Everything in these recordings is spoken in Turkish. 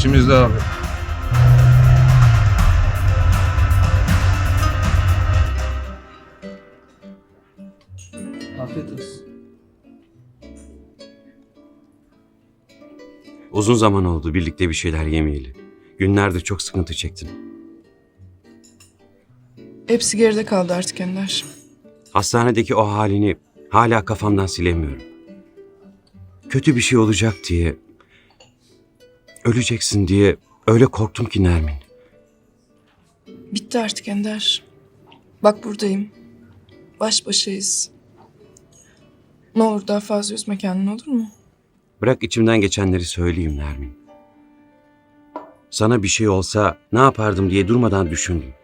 Peşimizde abi. Afiyet olsun. Uzun zaman oldu birlikte bir şeyler yemeyeli. Günlerdir çok sıkıntı çektim. Hepsi geride kaldı artık Ender. Hastanedeki o halini hala kafamdan silemiyorum. Kötü bir şey olacak diye, öleceksin diye öyle korktum ki Nermin. Bitti artık Ender. Bak buradayım. Baş başayız. Ne olur daha fazla üzme kendini olur mu? Bırak içimden geçenleri söyleyeyim Nermin. Sana bir şey olsa ne yapardım diye durmadan düşündüm.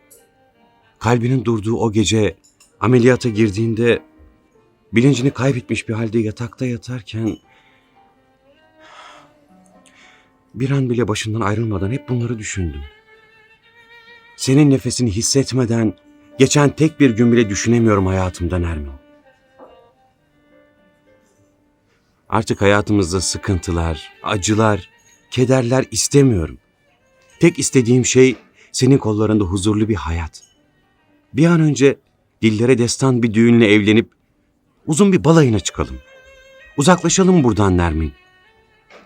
Kalbinin durduğu o gece ameliyata girdiğinde bilincini kaybetmiş bir halde yatakta yatarken bir an bile başından ayrılmadan hep bunları düşündüm. Senin nefesini hissetmeden geçen tek bir gün bile düşünemiyorum hayatımda Nermin. Artık hayatımızda sıkıntılar, acılar, kederler istemiyorum. Tek istediğim şey senin kollarında huzurlu bir hayat. Bir an önce dillere destan bir düğünle evlenip uzun bir balayına çıkalım. Uzaklaşalım buradan Nermin.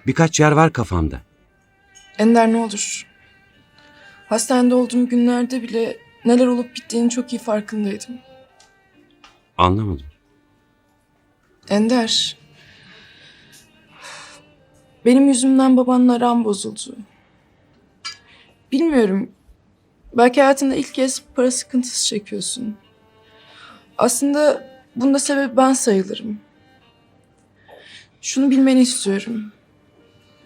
Birkaç yer var kafamda. Ender ne olur. Hastanede olduğum günlerde bile neler olup bittiğini çok iyi farkındaydım. Anlamadım. Ender. Benim yüzümden babanla aram bozuldu. Bilmiyorum. Belki hayatında ilk kez para sıkıntısı çekiyorsun. Aslında bunda sebep ben sayılırım. Şunu bilmeni istiyorum.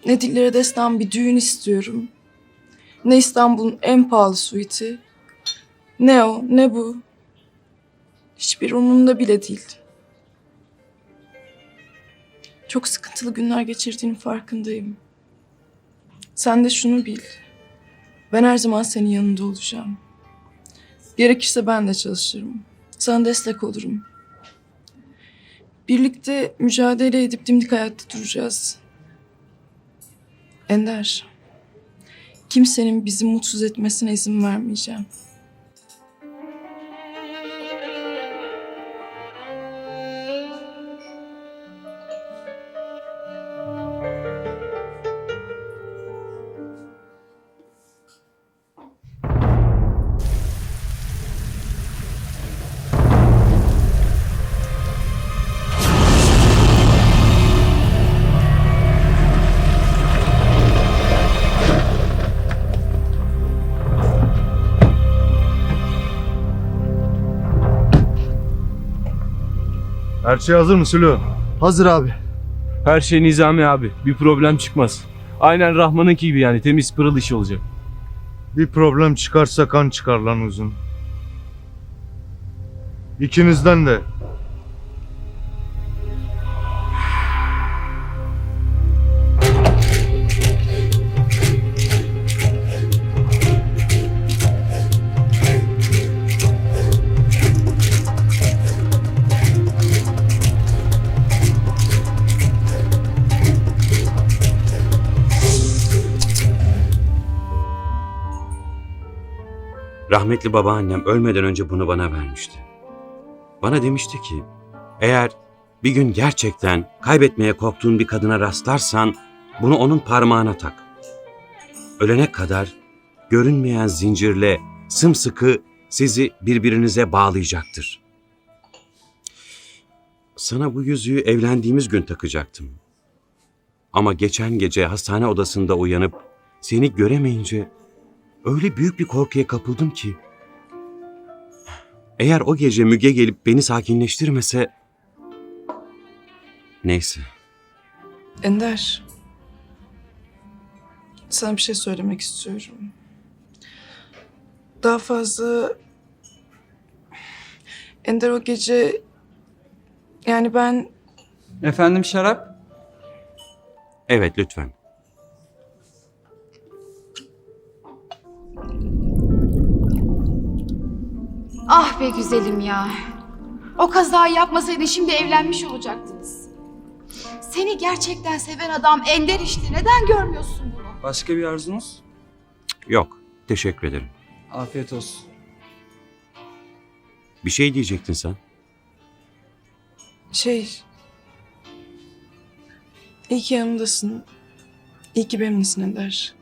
Ne dillere destan bir düğün istiyorum. Ne İstanbul'un en pahalı suiti. Ne o ne bu. Hiçbir umurumda bile değildi. Çok sıkıntılı günler geçirdiğinin farkındayım. Sen de şunu bil. Ben her zaman senin yanında olacağım. Gerekirse ben de çalışırım. Sana destek olurum. Birlikte mücadele edip dimdik hayatta duracağız. Ender. Kimsenin bizi mutsuz etmesine izin vermeyeceğim. Her şey hazır mı Sülo? Hazır abi. Her şey nizami abi. Bir problem çıkmaz. Aynen Rahman'ınki gibi yani temiz pırıl işi olacak. Bir problem çıkarsa kan çıkar lan uzun. İkinizden de. Rahmetli babaannem ölmeden önce bunu bana vermişti. Bana demişti ki, eğer bir gün gerçekten kaybetmeye korktuğun bir kadına rastlarsan bunu onun parmağına tak. Ölene kadar görünmeyen zincirle sımsıkı sizi birbirinize bağlayacaktır. Sana bu yüzüğü evlendiğimiz gün takacaktım. Ama geçen gece hastane odasında uyanıp seni göremeyince öyle büyük bir korkuya kapıldım ki. Eğer o gece Müge gelip beni sakinleştirmese... Neyse. Ender. Sana bir şey söylemek istiyorum. Daha fazla... Ender o gece... Yani ben Efendim şarap? Evet lütfen. Ah be güzelim ya. O kazayı yapmasaydın şimdi evlenmiş olacaktınız. Seni gerçekten seven adam Ender işte. Neden görmüyorsun bunu? Başka bir arzunuz? Yok, teşekkür ederim. Afiyet olsun. Bir şey diyecektin sen. Şey... İyi ki yanımdasın. İyi ki benimlesin Ender.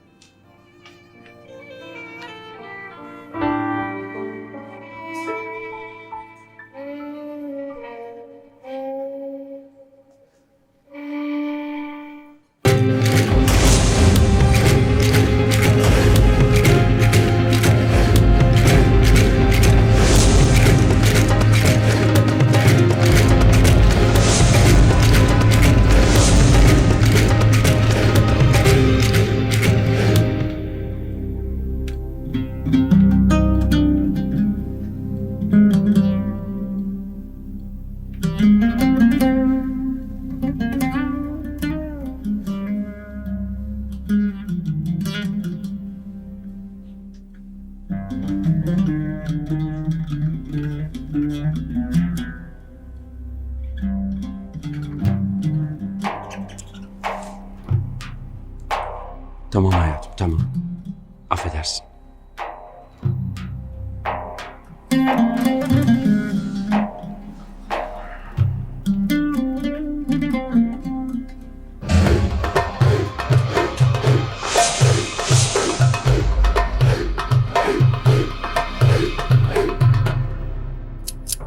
Tamam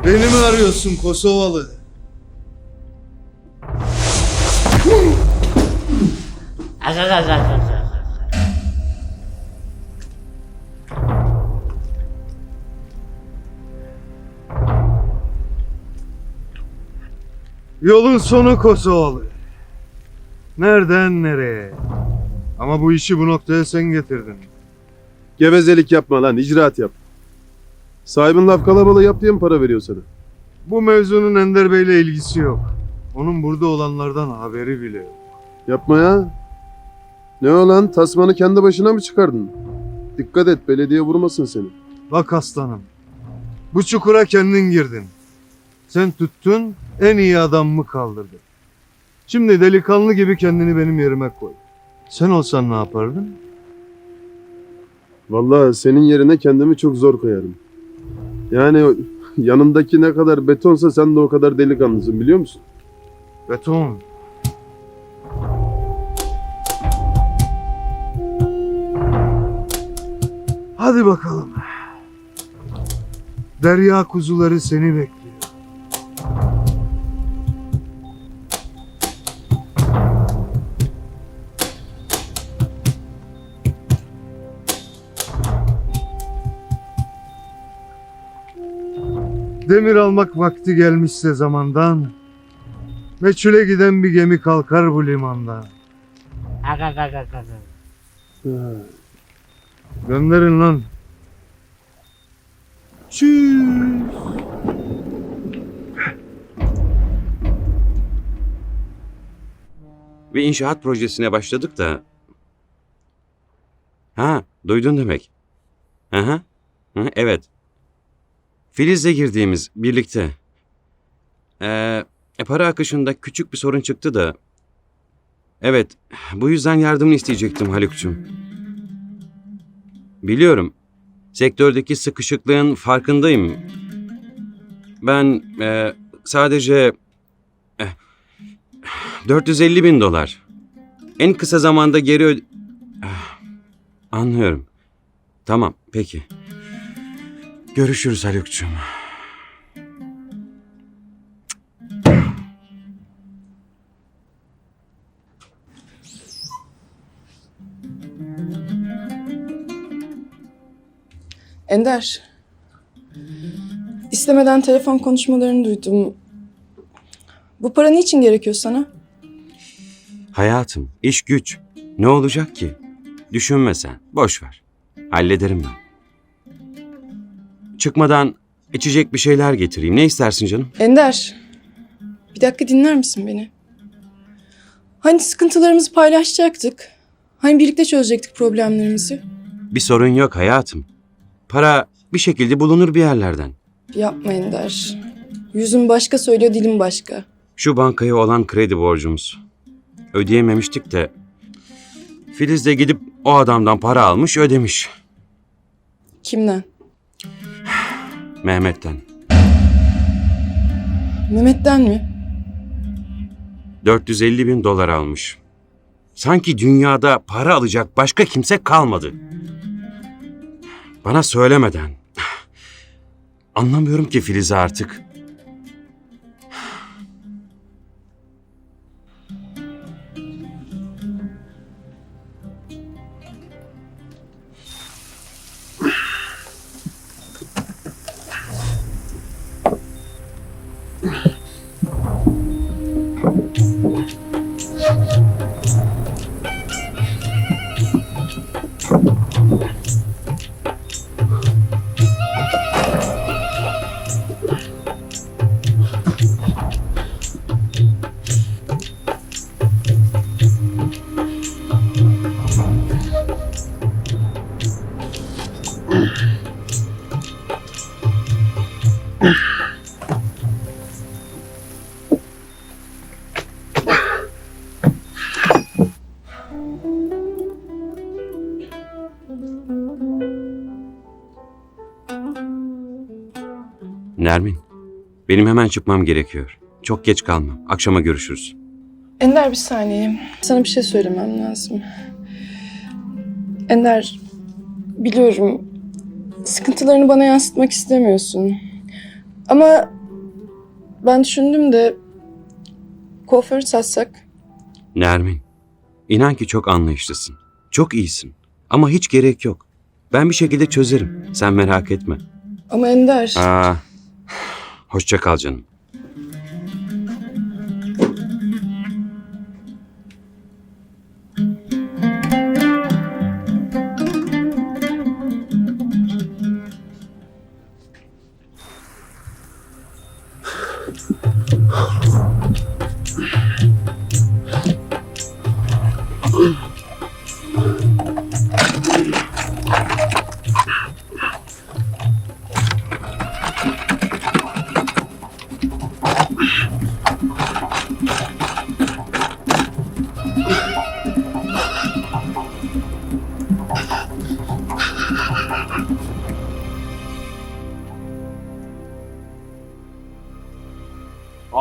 Beni mi arıyorsun Kosovalı? Yolun sonu Kosovalı. Nereden nereye? Ama bu işi bu noktaya sen getirdin. Gevezelik yapma lan icraat yap. Sahibin laf kalabalığı yap diye mi para veriyor sana? Bu mevzunun Ender Bey'le ilgisi yok. Onun burada olanlardan haberi bile yok. Yapma ya. Ne o lan tasmanı kendi başına mı çıkardın? Dikkat et belediye vurmasın seni. Bak aslanım. Bu çukura kendin girdin. Sen tuttun en iyi adamımı kaldırdın. Şimdi delikanlı gibi kendini benim yerime koy. Sen olsan ne yapardın? Vallahi senin yerine kendimi çok zor koyarım. Yani yanındaki ne kadar betonsa sen de o kadar delikanlısın biliyor musun? Beton. Hadi bakalım. Derya kuzuları seni bekliyor. Demir almak vakti gelmişse zamandan Meçhule giden bir gemi kalkar bu limandan. Gönderin lan. Çüş. Bir inşaat projesine başladık da... Ha, duydun demek. Aha, hı, evet. Filiz'le girdiğimiz birlikte. Ee, e, para akışında küçük bir sorun çıktı da... Evet, bu yüzden yardımını isteyecektim Haluk'cum. Biliyorum, sektördeki sıkışıklığın farkındayım. Ben e, sadece... eh, 450 bin dolar. En kısa zamanda geri öde... Ah, Anlıyorum. Tamam, peki. Görüşürüz Haluk'cum. Ender. İstemeden telefon konuşmalarını duydum. Bu para niçin gerekiyor sana? Hayatım, iş güç. Ne olacak ki? Düşünme sen. Boş ver. Hallederim ben. Çıkmadan içecek bir şeyler getireyim. Ne istersin canım? Ender. Bir dakika dinler misin beni? Hani sıkıntılarımızı paylaşacaktık. Hani birlikte çözecektik problemlerimizi. Bir sorun yok hayatım. Para bir şekilde bulunur bir yerlerden. Yapma Ender. Yüzüm başka söylüyor, dilim başka. Şu bankaya olan kredi borcumuz. Ödeyememiştik de Filiz de gidip o adamdan para almış ödemiş. Kimden? Mehmet'ten. Mehmet'ten mi? 450 bin dolar almış. Sanki dünyada para alacak başka kimse kalmadı. Bana söylemeden. Anlamıyorum ki Filiz'i artık. Nermin, benim hemen çıkmam gerekiyor. Çok geç kalmam. Akşama görüşürüz. Ender bir saniye. Sana bir şey söylemem lazım. Ender, biliyorum sıkıntılarını bana yansıtmak istemiyorsun. Ama ben düşündüm de kuaförü satsak. Nermin, inan ki çok anlayışlısın. Çok iyisin. Ama hiç gerek yok. Ben bir şekilde çözerim. Sen merak etme. Ama Ender, Aa, hoşça kal canım.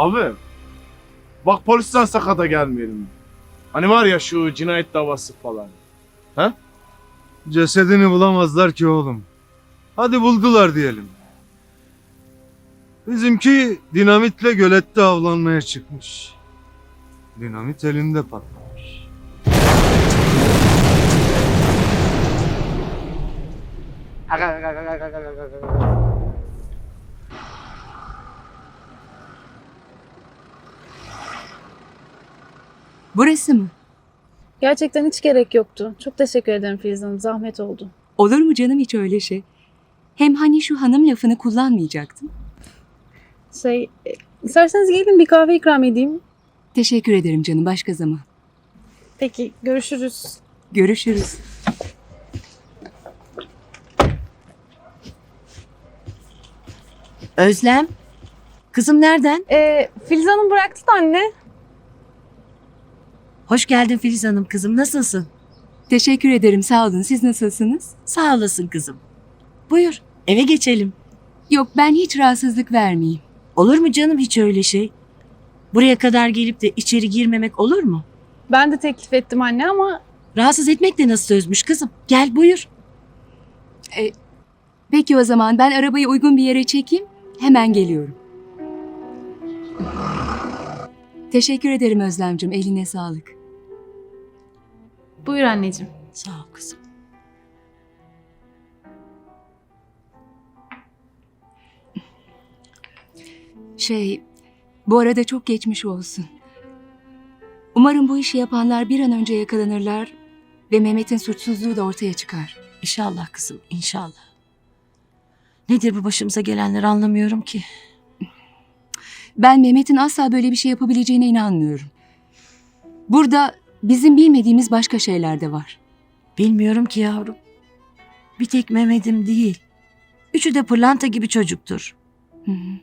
Abi. Bak polisten sakata gelmeyelim. Hani var ya şu cinayet davası falan. Cesedini bulamazlar ki oğlum. Hadi buldular diyelim. Bizimki dinamitle gölette avlanmaya çıkmış. Dinamit elinde patlamış. Burası mı? Gerçekten hiç gerek yoktu. Çok teşekkür ederim Filiz Hanım. Zahmet oldu. Olur mu canım hiç öyle şey? Hem hani şu hanım lafını kullanmayacaktım. Şey, e, isterseniz gelin bir kahve ikram edeyim. Teşekkür ederim canım başka zaman. Peki, görüşürüz. Görüşürüz. Özlem. Kızım nereden? Ee, Filiz Hanım bıraktı da anne. Hoş geldin Filiz Hanım kızım. Nasılsın? Teşekkür ederim sağ olun. Siz nasılsınız? Sağ olasın kızım. Buyur eve geçelim. Yok ben hiç rahatsızlık vermeyeyim. Olur mu canım hiç öyle şey? Buraya kadar gelip de içeri girmemek olur mu? Ben de teklif ettim anne ama Rahatsız etmek de nasıl sözmüş kızım? Gel buyur. Peki o zaman ben arabayı uygun bir yere çekeyim. Hemen geliyorum. Teşekkür ederim Özlemcim. Eline sağlık. buyur anneciğim. Sağ ol kızım. Şey, bu arada çok geçmiş olsun. Umarım bu işi yapanlar bir an önce yakalanırlar ve Mehmet'in suçsuzluğu da ortaya çıkar. İnşallah kızım inşallah. Nedir bu başımıza gelenler anlamıyorum ki. Ben Mehmet'in asla böyle bir şey yapabileceğine inanmıyorum. Burada bizim bilmediğimiz başka şeyler de var. Bilmiyorum ki yavrum. Bir tek Mehmet'im değil. Üçü de pırlanta gibi çocuktur. Hı hı.